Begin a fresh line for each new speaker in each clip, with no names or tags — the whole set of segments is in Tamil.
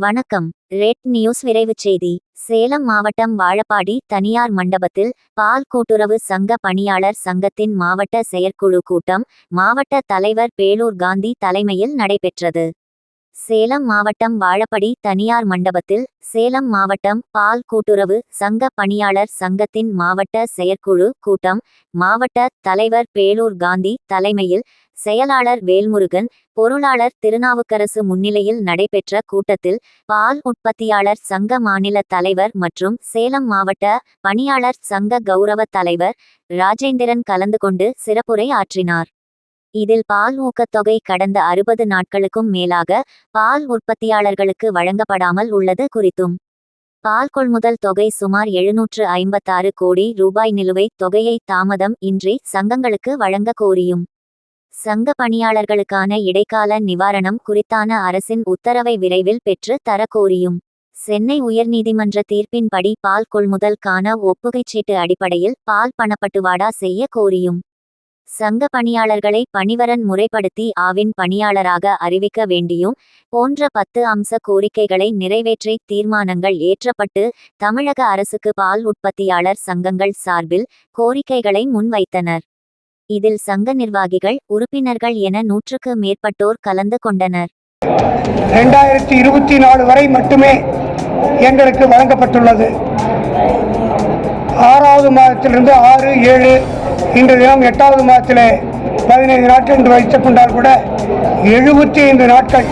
வணக்கம். ரெட் நியூஸ் விரைவுச் செய்தி. சேலம் மாவட்டம் வாழப்பாடி தனியார் மண்டபத்தில் பால் கூட்டுறவு சங்க பணியாளர் சங்கத்தின் மாவட்ட செயற்குழு கூட்டம் மாவட்ட தலைவர் பேலூர் காந்தி தலைமையில் நடைபெற்றது. சேலம் மாவட்டம் வாழப்படி தனியார் மண்டபத்தில் சேலம் மாவட்டம் பால் கூட்டுறவு சங்க பணியாளர் சங்கத்தின் மாவட்ட செயற்குழு கூட்டம் மாவட்ட தலைவர் பேலூர் காந்தி தலைமையில் செயலாளர் வேல்முருகன் பொருளாளர் திருநாவுக்கரசு முன்னிலையில் நடைபெற்ற கூட்டத்தில் பால் உற்பத்தியாளர் சங்க மாநில தலைவர் மற்றும் சேலம் மாவட்ட பணியாளர் சங்க கௌரவ தலைவர் ராஜேந்திரன் கலந்து கொண்டு சிறப்புரை ஆற்றினார். இதில் பால் ஊக்கத்தொகை கடந்த அறுபது நாட்களுக்கும் மேலாக பால் உற்பத்தியாளர்களுக்கு வழங்கப்படாமல் உள்ளது குறித்தும். பால் கொள்முதல் தொகை சுமார் எழுநூற்று ஐம்பத்தாறு கோடி ரூபாய் நிலுவைத் தொகையை தாமதம் இன்றி சங்கங்களுக்கு வழங்க கோரியும். சங்க பணியாளர்களுக்கான இடைக்கால நிவாரணம் குறித்தான அரசின் உத்தரவை விரைவில் பெற்று தர கோரியும். சென்னை உயர்நீதிமன்ற தீர்ப்பின்படி பால் கொள்முதல்கான ஒப்புகைச் சீட்டு அடிப்படையில் பால் பணப்பட்டுவாடா செய்ய கோரியும். சங்க பணியாளர்களை பணிவரன் முறைப்படுத்தி ஆவின் பணியாளராக அறிவிக்க வேண்டியும் போன்ற பத்து அம்ச கோரிக்கைகளை நிறைவேற்றி தீர்மானங்கள் ஏற்றப்பட்டு தமிழக அரசுக்கு பால் உற்பத்தியாளர் சங்கங்கள் சார்பில் கோரிக்கைகளை முன்வைத்தனர். இதில் சங்க நிர்வாகிகள் உறுப்பினர்கள் என நூற்றுக்கு மேற்பட்டோர் கலந்து கொண்டனர்.
இரண்டாயிரத்தி இருபத்தி நாலு வரை மட்டுமே எங்களுக்கு வழங்கப்பட்டுள்ளது. ஆறாவது மாதத்திலிருந்து ஆறு ஏழு இன்று தினம் எட்டாவது மாதத்தில் பதினைந்து நாட்கள் என்று வைத்துக் கொண்டால் கூட எழுபத்தி ஐந்து நாட்கள்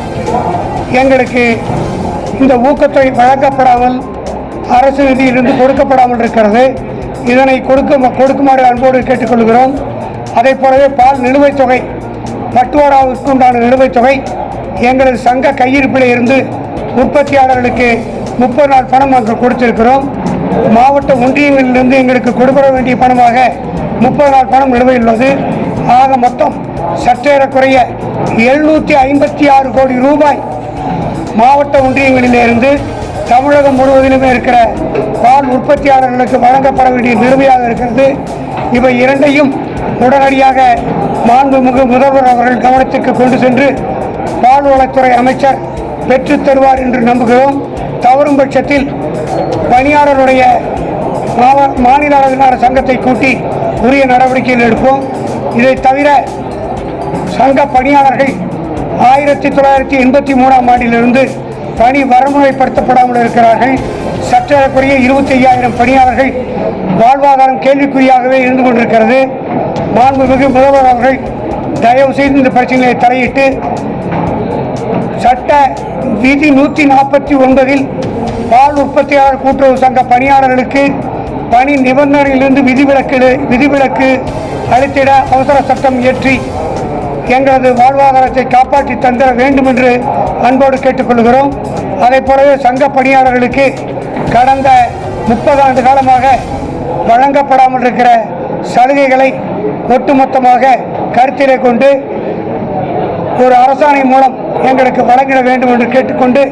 எங்களுக்கு இந்த ஊக்கத்தொகை வழங்கப்படாமல் அரசு நிதியிலிருந்து கொடுக்கப்படாமல் இருக்கிறது. இதனை கொடுக்க கொடுக்குமாறு அன்போடு கேட்டுக்கொள்கிறோம். அதே போலவே பால் நிலுவைத் தொகை பட்டுவாராவுக்கு உண்டான நிலுவைத் தொகை எங்களது சங்க கையிருப்பில் இருந்து உற்பத்தியாளர்களுக்கு முப்பது நாள் பணம் நாங்கள் கொடுத்திருக்கிறோம். மாவட்ட ஒன்றியங்களிலிருந்து எங்களுக்கு கொடுக்க வேண்டிய பணமாக முப்பது நாள் பணம் நிலுவையில் உள்ளது ஆக மொத்தம் சற்றேறக்குறைய எழுநூற்றி ஐம்பத்தி ஆறு கோடி ரூபாய் மாவட்ட ஒன்றியங்களிலிருந்து தமிழகம் முழுவதிலுமே இருக்கிற பால் உற்பத்தியாளர்களுக்கு வழங்கப்பட வேண்டிய நிறுவையாக இருக்கிறது. இவை இரண்டையும் உடனடியாக மாண்புமிகு முதல்வர் அவர்கள் கவனத்திற்கு கொண்டு சென்று பால்வளத்துறை அமைச்சர் பெற்றுத் தருவார் என்று நம்புகிறோம். தவறும் பட்சத்தில் பணியாளருடைய மாவ- மாநில அளவிலான சங்கத்தை கூட்டி உரிய நடவடிக்கைகள் எடுப்போம். இதை தவிர சங்க பணியாளர்கள் ஆயிரத்தி தொள்ளாயிரத்தி எண்பத்தி மூணாம் ஆண்டிலிருந்து பணி வரமுறைப்படுத்தப்படாமல் இருக்கிறார்கள். சற்றேறக்குறைய இருபத்தி ஐயாயிரம் பணியாளர்கள் வாழ்வாதாரம் கேள்விக்குறியாகவே இருந்து கொண்டிருக்கிறது. மாண்புமிகு முதல்வர் அவர்கள் தயவு செய்து இந்த பிரச்சனையை தலையிட்டு சட்ட விதி நூற்றி நாற்பத்தி ஒன்பதில் பால் உற்பத்தியாளர் கூட்டுறவு சங்க பணியாளர்களுக்கு பணி நிபந்தனையிலிருந்து விதிவிலக்கு விதிவிலக்கு அளித்திட அவசர சட்டம் இயற்றி எங்களது வாழ்வாதாரத்தை காப்பாற்றி தந்திட வேண்டும் என்று அன்போடு கேட்டுக்கொள்கிறோம். அதே போலவே சங்க பணியாளர்களுக்கு கடந்த முப்பது ஆண்டு காலமாக வழங்கப்படாமல் இருக்கிற சலுகைகளை ஒட்டுமொத்தமாக கருத்திலே கொண்டு ஒரு அரசாணை மூலம் எங்களுக்கு வழங்கிட வேண்டும் என்று கேட்டுக்கொண்டு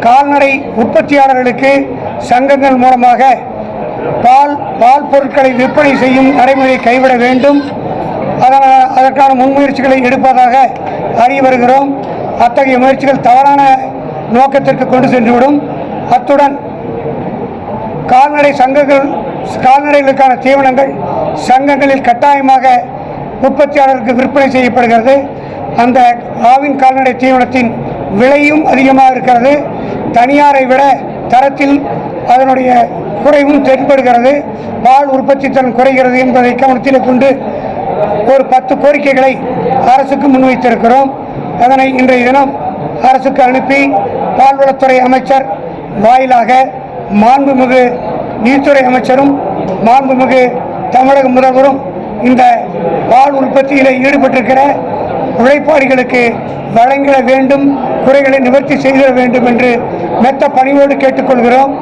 கால்நடை உற்பத்தியாளர்களுக்கு சங்கங்கள் மூலமாக பால் பால் பொருட்களை விற்பனை செய்யும் நடைமுறையை கைவிட வேண்டும். அதனால் அதற்கான முன்முயற்சிகளை எடுப்பதாக அறிய வருகிறோம். அத்தகைய முயற்சிகள் தவறான நோக்கத்திற்கு கொண்டு சென்றுவிடும். அத்துடன் கால்நடை சங்கங்கள் கால்நடைகளுக்கான தீவனங்கள் சங்கங்களில் கட்டாயமாக உற்பத்தியாளருக்கு விற்பனை செய்யப்படுகிறது. அந்த ஆவின் கால்நடை தீவனத்தின் விலையும் அதிகமாக இருக்கிறது. தனியாரை விட தரத்தில் அதனுடைய குறைவும் தென்படுகிறது. பால் உற்பத்தி திறன் குறைகிறது என்பதை கவனத்தில் கொண்டு ஒரு பத்து கோரிக்கைகளை அரசுக்கு முன்வைத்திருக்கிறோம். அதனை இன்றைய தினம் அரசுக்கு அனுப்பி பால்வளத்துறை அமைச்சர் வாயிலாக மாண்புமிகு நீர்த்துறை அமைச்சரும் மாண்புமிகு தமிழக முதல்வரும் இந்த பால் உற்பத்தியில் ஈடுபட்டிருக்கிற உழைப்பாளிகளுக்கு வழங்கிட வேண்டும் குறைகளை நிவர்த்தி செய்திட வேண்டும் என்று மெத்த பணிவோடு கேட்டுக்கொள்கிறோம்.